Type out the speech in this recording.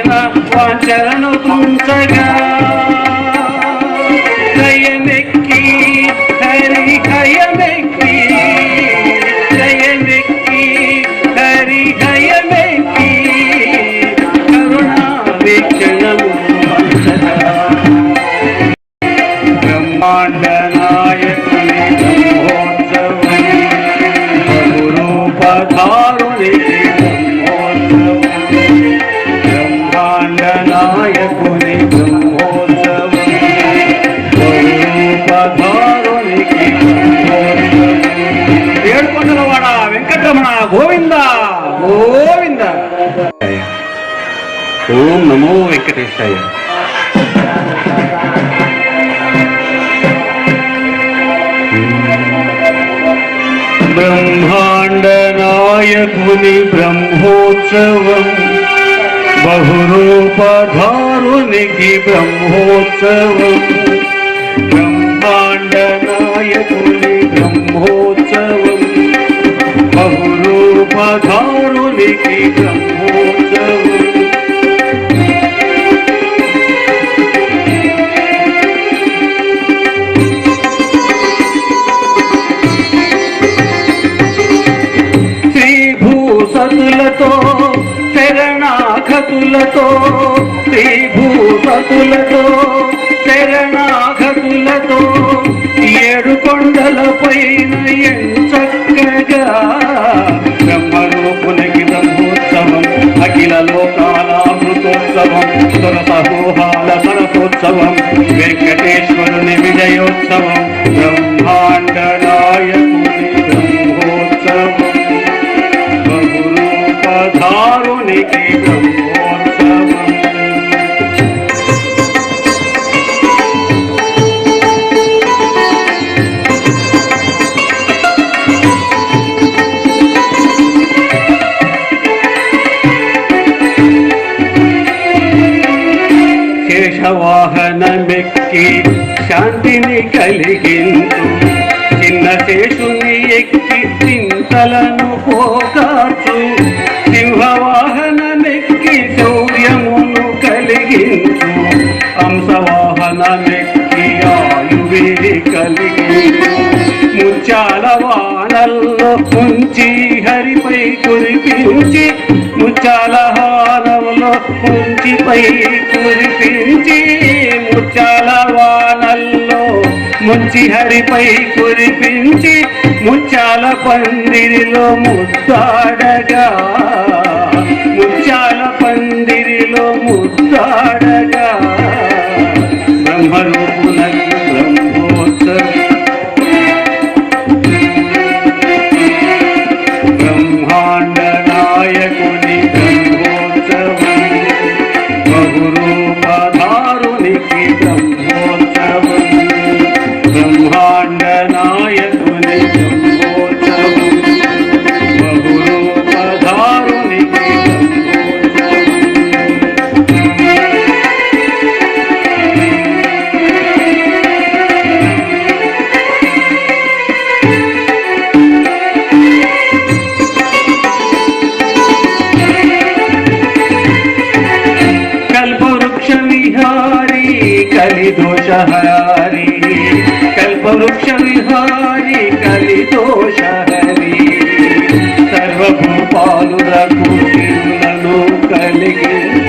देवा वाचरण तुमचा दयमेकी हरी खयमेकी दयमेकी हरी खयमेकी करुणा वीक्षण ब्रह्मांड नायक ब्रह्मोत्सव बहुरूप धारुणी ఓం నమో వెంకటేశాయ. బ్రహ్మాండనాయకుని బ్రహ్మోత్సవం బహురూపధారునికి బ్రహ్మోత్సవం బ్రహ్మాండనాయకుని బ్రహ్మోత్సవం బహురూపధారునికి బ్రహ్మ భూసతులతో శరణాఘతులతో శ్రీ భూసతులతో శరణాఘతులతో ఏడు కొండల పైన ఎంచక్కగా బ్రహ్మరూపునికి బ్రహ్మోత్సవం అఖిల లోకాలామృతోత్సవం సరసోత్సవం వెంకటేశ్వరుని విజయోత్సవం బ్రహ్మాండ బహురూపధారునికి శాంతిని కలిగించు చిన్న శేషుని ఎక్కి చింతలను పో హంసవాహనమెక్కి కలిగి ముచ్చాల వానల్లో ఉంచి హరిపై కురిపించి ముచ్చాల హారంలో ఉంచిపై కురిపించి ముచ్చాల వానల్లో ముంచి హరిపై కురిపించి ముచ్చాల పందిరిలో ముద్దాడగా కల్పవృక్ష విహారీ కలిదోషహారీ. కల్పవృక్ష విహారీ కలిదోషహరి. సర్వభూపాలు రఘు కలిగి